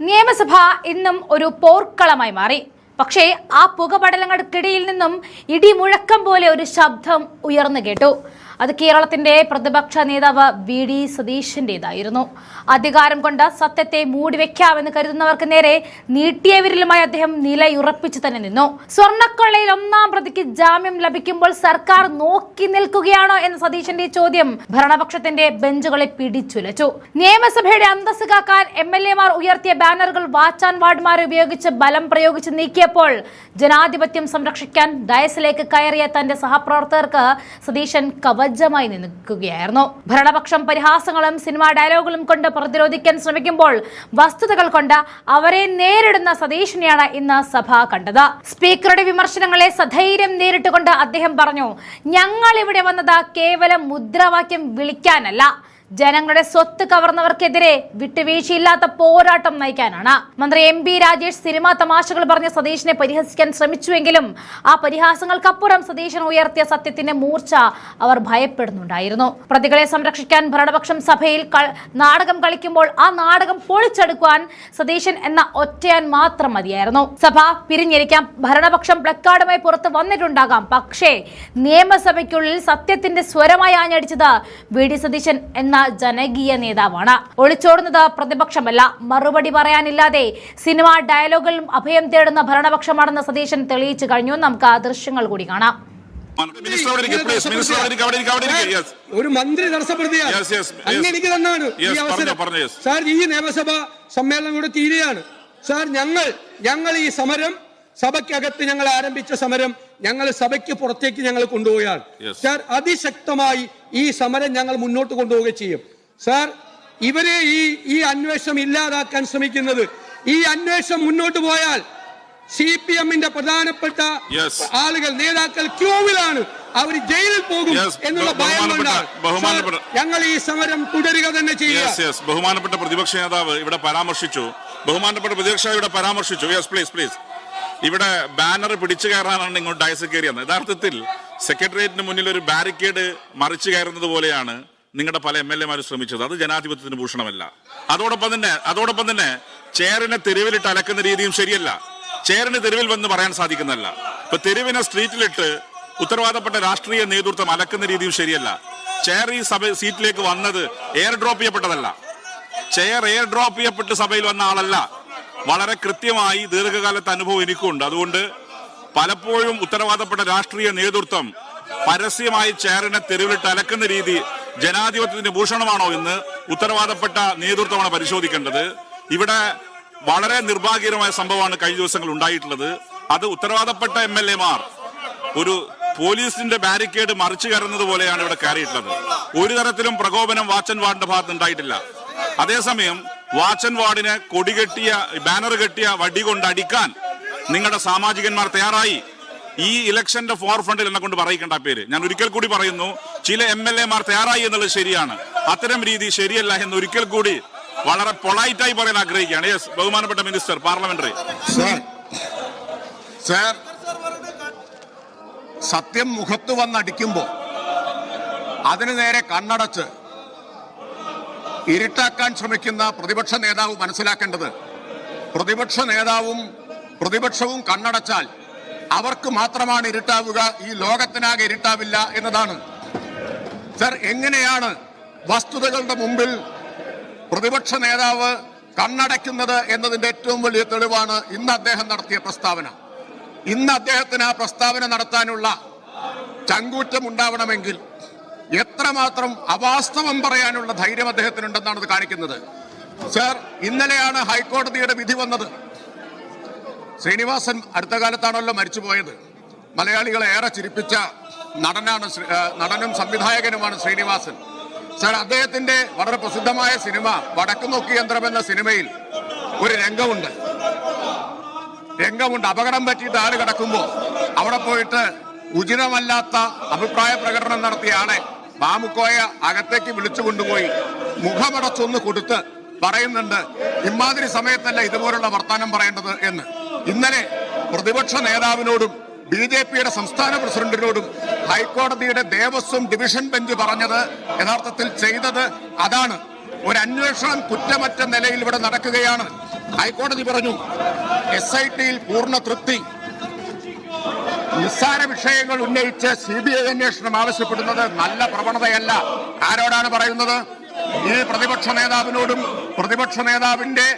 നിയമസഭ ഇന്നും ഒരു പോർക്കളമായി മാറി. പക്ഷേ ആ പുകപടലങ്ങൾക്കിടയിൽ നിന്നും ഇടിമുഴക്കം പോലെ ഒരു ശബ്ദം ഉയർന്നു കേട്ടു. അത് കേരളത്തിന്റെ പ്രതിപക്ഷ നേതാവ് വി ഡി സതീശന്റേതായിരുന്നു അധികാരം കൊണ്ട് സത്യത്തെ മൂടിവെക്കാമെന്ന് കരുതുന്നവർക്ക് നേരെ നീട്ടിയ വിരലുമായി അദ്ദേഹം നിലയുറപ്പിച്ചു തന്നെ നിന്നു. സ്വർണക്കൊള്ളയിൽ ഒന്നാം പ്രതിക്ക് ജാമ്യം ലഭിക്കുമ്പോൾ സർക്കാർ നോക്കി നിൽക്കുകയാണോ എന്ന സതീശന്റെ ചോദ്യം ഭരണപക്ഷത്തിന്റെ ബെഞ്ചുകളെ പിടിച്ചുലച്ചു. നിയമസഭയുടെ അന്തസ് കാക്കാൻ എം എൽ എമാർ ഉയർത്തിയ ബാനറുകൾ വാച്ചാൻ വാർഡുമാരെ ഉപയോഗിച്ച് ബലം പ്രയോഗിച്ച് നീക്കിയപ്പോൾ ജനാധിപത്യം സംരക്ഷിക്കാൻ ഡയസിലേക്ക് കയറിയ തന്റെ സഹപ്രവർത്തകർക്ക് സതീശൻ കവചമായി നിൽക്കുകയായിരുന്നു. ഭരണപക്ഷം പരിഹാസങ്ങളും സിനിമാ ഡയലോഗുകളും കൊണ്ട് പ്രതിരോധിക്കാൻ ശ്രമിക്കുമ്പോൾ വസ്തുതകൾ കൊണ്ട് അവരെ നേരിടുന്ന സതീഷിനെയാണ് ഇന്ന് സഭ കണ്ടത്. സ്പീക്കറുടെ വിമർശനങ്ങളെ സധൈര്യം നേരിട്ടുകൊണ്ട് അദ്ദേഹം പറഞ്ഞു ഞങ്ങൾ ഇവിടെ വന്നത് കേവലം മുദ്രാവാക്യം വിളിക്കാനല്ല. ജനങ്ങളുടെ സ്വത്ത് കവർന്നവർക്കെതിരെ വിട്ടുവീഴ്ചയില്ലാത്ത പോരാട്ടം നയിക്കാനാണ്. മന്ത്രി എം പി രാജേഷ് സിനിമാ തമാശകൾ പറഞ്ഞ സതീഷിനെ പരിഹസിക്കാൻ ശ്രമിച്ചുവെങ്കിലും ആ പരിഹാസങ്ങൾക്കപ്പുറം സതീശൻ ഉയർത്തിയ സത്യത്തിന്റെ മൂർച്ച അവർ ഭയപ്പെടുന്നുണ്ടായിരുന്നു. പ്രതികളെ സംരക്ഷിക്കാൻ ഭരണപക്ഷം സഭയിൽ നാടകം കളിക്കുമ്പോൾ ആ നാടകം പൊളിച്ചെടുക്കുവാൻ സതീശൻ എന്ന ഒറ്റയാൻ മാത്രം മതിയായിരുന്നു. സഭ പിരിഞ്ഞിരിക്കാം. ഭരണപക്ഷം പ്ലക്കാർഡുമായി പുറത്ത് വന്നിട്ടുണ്ടാകാം. പക്ഷേ നിയമസഭയ്ക്കുള്ളിൽ സത്യത്തിന്റെ സ്വരമായി ആഞ്ഞടിച്ചത് വി ഡി സതീശൻ എന്ന ജനകീയ നേതാവാണ്. ഒളിച്ചോടുന്നത് പ്രതിപക്ഷമല്ല. മറുപടി പറയാനില്ലാതെ സിനിമ ഡയലോഗുകളും അഭയം തേടുന്ന ഭരണപക്ഷമാണെന്ന് സതീശൻ തെളിയിച്ചു കഴിഞ്ഞു. നമുക്ക് ആ ദൃശ്യങ്ങൾ കൂടി കാണാം. ഒരു മന്ത്രി തടസ്സപ്പെടുത്തിയാൽ എനിക്ക് തന്നാണ് ഈ അവസരം. സാർ ഈ നിയമസഭ സമ്മേളനം കൂടെ തീരുകയാണ്. സാർ ഞങ്ങൾ ഞങ്ങൾ ഈ സമരം സഭയ്ക്കകത്ത് ഞങ്ങൾ ആരംഭിച്ച സമരം ഞങ്ങൾ സഭയ്ക്ക് പുറത്തേക്ക് ഞങ്ങൾ കൊണ്ടുപോവുകയാണ് സർ അതിശക്തമായി ഈ സമരം ഞങ്ങൾ മുന്നോട്ട് കൊണ്ടുപോവുകയും ചെയ്യും. സാർ ഇവരെ ഈ ഈ അന്വേഷണം ഇല്ലാതാക്കാൻ ശ്രമിക്കുന്നത് ഈ അന്വേഷണം മുന്നോട്ട് പോയാൽ സി പി എമ്മിന്റെ പ്രധാനപ്പെട്ട ആളുകൾ നേതാക്കൾ ക്യൂവിലാണ് അവർ ജയിലിൽ പോകും എന്നുള്ള ഭയം ഞങ്ങൾ ഈ സമരം തുടരുക തന്നെ ചെയ്യും ബഹുമാനപ്പെട്ട പ്രതിപക്ഷ നേതാവ് ഇവിടെ പരാമർശിച്ചു. ബഹുമാനപ്പെട്ട പ്രതിപക്ഷ ഇവിടെ പരാമർശിച്ചു. യെസ് പ്ലീസ് പ്ലീസ് ഇവിടെ ബാനർ പിടിച്ചു കയറാനാണ് ഇങ്ങോട്ട് ഡയസ് കയറിയത്. യഥാർത്ഥത്തിൽ സെക്രട്ടേറിയറ്റിന് മുന്നിൽ ഒരു ബാരിക്കേഡ് മറിച്ചു കയറുന്നത് പോലെയാണ് നിങ്ങളുടെ പല എം എൽ എമാർ ശ്രമിച്ചത്. അത് ജനാധിപത്യത്തിന് ഭൂഷണമല്ല. അതോടൊപ്പം തന്നെ അതോടൊപ്പം തന്നെ ചേറിനെ തെരുവിലിട്ട് അലക്കുന്ന രീതിയും ശരിയല്ല. ചേറിന് തെരുവിൽ വന്ന് പറയാൻ സാധിക്കുന്നതല്ല. ഇപ്പൊ തെരുവിനെ സ്ട്രീറ്റിലിട്ട് ഉത്തരവാദപ്പെട്ട രാഷ്ട്രീയ നേതൃത്വം അലക്കുന്ന രീതിയും ശരിയല്ല. ചെയർ ഈ സഭ സീറ്റിലേക്ക് വന്നത് എയർ ഡ്രോപ്പ് ചെയ്യപ്പെട്ടതല്ല. ചെയർ എയർ ഡ്രോപ്പ് ചെയ്യപ്പെട്ട് സഭയിൽ വന്ന ആളല്ല. വളരെ കൃത്യമായി ദീർഘകാലത്തെ അനുഭവം എനിക്കുണ്ട്. അതുകൊണ്ട് പലപ്പോഴും ഉത്തരവാദപ്പെട്ട രാഷ്ട്രീയ നേതൃത്വം പരസ്യമായി ചെയറിനെ തെരുവിലിട്ട് അലക്കുന്ന രീതി ജനാധിപത്യത്തിന്റെ ഭൂഷണമാണോ എന്ന് ഉത്തരവാദപ്പെട്ട നേതൃത്വമാണ് പരിശോധിക്കേണ്ടത്. ഇവിടെ വളരെ നിർഭാഗ്യകരമായ സംഭവമാണ് കഴിഞ്ഞ ദിവസങ്ങൾ ഉണ്ടായിട്ടുള്ളത്. അത് ഉത്തരവാദപ്പെട്ട എം എൽ എമാർ ഒരു പോലീസിന്റെ ബാരിക്കേഡ് മറിച്ചു കയറുന്നത് പോലെയാണ് ഇവിടെ കയറിയിട്ടുള്ളത്. ഒരു തരത്തിലും പ്രകോപനം വാച്ചൻ വാർഡിന്റെ ഭാഗത്ത് ഉണ്ടായിട്ടില്ല. അതേസമയം വാച്ചൻ വാർഡിനെ കൊടി കെട്ടിയ ബാനർ കെട്ടിയ വടി കൊണ്ട് അടിക്കാൻ നിങ്ങളുടെ സാമാജികന്മാർ തയ്യാറായി. ഈ ഇലക്ഷന്റെ ഫോർ ഫ്രണ്ടിൽ എന്നെ കൊണ്ട് പറയിക്കേണ്ട പേര്. ഞാൻ ഒരിക്കൽ കൂടി പറയുന്നു ചില എം എൽ എമാർ തയ്യാറായി എന്നുള്ളത് ശരിയാണ്. അത്തരം രീതി ശരിയല്ല എന്ന് ഒരിക്കൽ കൂടി വളരെ പൊളൈറ്റായി പറയാൻ ആഗ്രഹിക്കുകയാണ്. യെസ് ബഹുമാനപ്പെട്ട മിനിസ്റ്റർ പാർലമെന്ററി സാർ സത്യം മുഖത്ത് വന്നടിക്കുമ്പോൾ അതിനു നേരെ കണ്ണടച്ച് ഇരുട്ടാക്കാൻ ശ്രമിക്കുന്ന പ്രതിപക്ഷ നേതാവ് മനസ്സിലാക്കേണ്ടത് പ്രതിപക്ഷ നേതാവും പ്രതിപക്ഷവും കണ്ണടച്ചാൽ അവർക്ക് മാത്രമാണ് ഇരുട്ടാവുക ഈ ലോകത്തിനാകെ ഇരുട്ടാവില്ല എന്നതാണ്. സർ എങ്ങനെയാണ് വസ്തുതകളുടെ മുമ്പിൽ പ്രതിപക്ഷ നേതാവ് കണ്ണടയ്ക്കുന്നത് എന്നതിന്റെ ഏറ്റവും വലിയ തെളിവാണ് ഇന്ന് അദ്ദേഹം നടത്തിയ പ്രസ്താവന. ഇന്ന് അദ്ദേഹത്തിന് ആ പ്രസ്താവന നടത്താനുള്ള ചങ്കൂറ്റം ഉണ്ടാവണമെങ്കിൽ എത്രമാത്രം അവാസ്തവം പറയാനുള്ള ധൈര്യം അദ്ദേഹത്തിനുണ്ടെന്നാണ് അത് കാണിക്കുന്നത്. സർ ഇന്നലെയാണ് ഹൈക്കോടതിയുടെ വിധി വന്നത്. ശ്രീനിവാസൻ അടുത്ത കാലത്താണല്ലോ മരിച്ചുപോയത്. മലയാളികളെ ഏറെ ചിരിപ്പിച്ച നടനാണ് നടനും സംവിധായകനുമാണ് ശ്രീനിവാസൻ. സർ അദ്ദേഹത്തിന്റെ വളരെ പ്രസിദ്ധമായ സിനിമ വടക്കു നോക്കി യന്ത്രം എന്ന സിനിമയിൽ ഒരു രംഗമുണ്ട്. രംഗമുണ്ട്. അപകടം പറ്റിയിട്ട് ആൾ കിടക്കുമ്പോൾ അവിടെ പോയിട്ട് ഉചിതമല്ലാത്ത അഭിപ്രായ പ്രകടനം നടത്തിയ ആളെ ബാമുക്കോയ അകത്തേക്ക് വിളിച്ചു കൊണ്ടുപോയി. മുഖമടച്ചൊന്ന് കൊടുത്ത് പറയുന്നുണ്ട് ഇമാതിരി സമയത്തല്ല ഇതുപോലുള്ള വർത്തമാനം പറയേണ്ടത് എന്ന്. ഇന്നലെ പ്രതിപക്ഷ നേതാവിനോടും ബി ജെ പിയുടെ സംസ്ഥാന പ്രസിഡന്റിനോടും ഹൈക്കോടതിയുടെ ദേവസ്വം ഡിവിഷൻ ബെഞ്ച് പറഞ്ഞത് യഥാർത്ഥത്തിൽ ചെയ്തത് അതാണ്. ഒരു അന്വേഷണം കുറ്റമറ്റ നിലയിൽ ഇവിടെ നടക്കുകയാണ്. ഹൈക്കോടതി പറഞ്ഞു എസ് ഐ ടിയിൽ പൂർണ തൃപ്തി നിസ്സാര വിഷയങ്ങൾ ഉന്നയിച്ച് സി ബി ഐ അന്വേഷണം ആവശ്യപ്പെടുന്നത് നല്ല പ്രവണതയല്ല. ആരോടാണ് പറയുന്നത്? ഈ പ്രതിപക്ഷ നേതാവിനോടും പ്രതിപക്ഷ നേതാവിന്റെ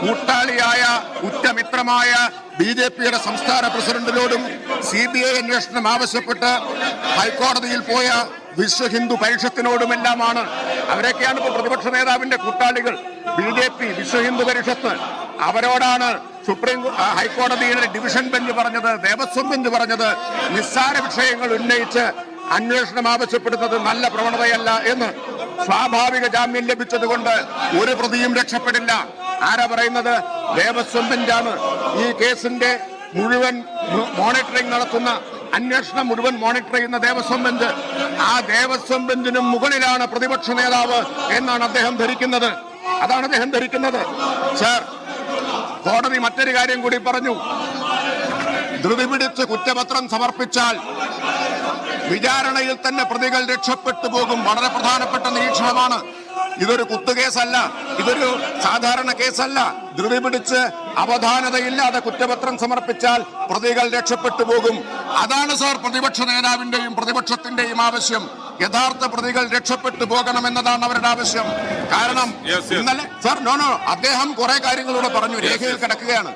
കൂട്ടാളിയായ ഉറ്റമിത്രമായ ബി ജെ പിയുടെ സംസ്ഥാന പ്രസിഡന്റിനോടും സി ബി ഐ അന്വേഷണം ആവശ്യപ്പെട്ട് ഹൈക്കോടതിയിൽ പോയ വിശ്വ ഹിന്ദു പരിഷത്തിനോടുമെല്ലാമാണ്. അവരൊക്കെയാണ് ഇപ്പോൾ പ്രതിപക്ഷ നേതാവിന്റെ കൂട്ടാളികൾ. B J P Vishwa Hindu Parishad അവരോടാണ് supreme ഹൈക്കോടതിയുടെ ഡിവിഷൻ ബെഞ്ച് പറഞ്ഞത് ദേവസ്വം ബെഞ്ച് പറഞ്ഞത് നിസ്സാര വിഷയങ്ങൾ ഉന്നയിച്ച് അന്വേഷണം ആവശ്യപ്പെടുന്നത് നല്ല പ്രവണതയല്ല എന്ന് സ്വാഭാവിക ജാമ്യം ലഭിച്ചതുകൊണ്ട് ഒരു പ്രതിയും രക്ഷപ്പെടില്ല. ആരാ പറയുന്നത്? ദേവസ്വം ബെഞ്ചാണ്. ഈ കേസിന്റെ മുഴുവൻ മോണിറ്ററിംഗ് നടത്തുന്ന അന്വേഷണം മുഴുവൻ മോണിറ്റർ ചെയ്യുന്ന ദേവസ്വം ബെഞ്ച്. ആ ദേവസ്വം ബെഞ്ചിനും മുകളിലാണ് പ്രതിപക്ഷ നേതാവ് എന്നാണ് അദ്ദേഹം ധരിക്കുന്നത്. അതാണ് അദ്ദേഹം ധരിക്കുന്നത്. സർ കോടതി മറ്റൊരു കാര്യം കൂടി പറഞ്ഞു. ധൃതി കുറ്റപത്രം സമർപ്പിച്ചാൽ വിചാരണയിൽ തന്നെ പ്രതികൾ രക്ഷപ്പെട്ടു പോകും. വളരെ പ്രധാനപ്പെട്ട നിരീക്ഷണമാണ്. ഇതൊരു കുത്തുകേസല്ല. ഇതൊരു സാധാരണ കേസല്ല. ധൃതി പിടിച്ച് അവധാനതയില്ലാതെ കുറ്റപത്രം സമർപ്പിച്ചാൽ പ്രതികൾ രക്ഷപ്പെട്ടു പോകും. അതാണ് സാർ പ്രതിപക്ഷ നേതാവിന്റെയും പ്രതിപക്ഷത്തിന്റെയും ആവശ്യം. യഥാർത്ഥ പ്രതികൾ രക്ഷപ്പെട്ടു പോകണം എന്നതാണ് അവരുടെ ആവശ്യം. കാരണം. ഇന്നലെ സാർ നോ നോ അദ്ദേഹം കുറെ കാര്യങ്ങളിലൂടെ പറഞ്ഞു. രേഖയിൽ കിടക്കുകയാണ്.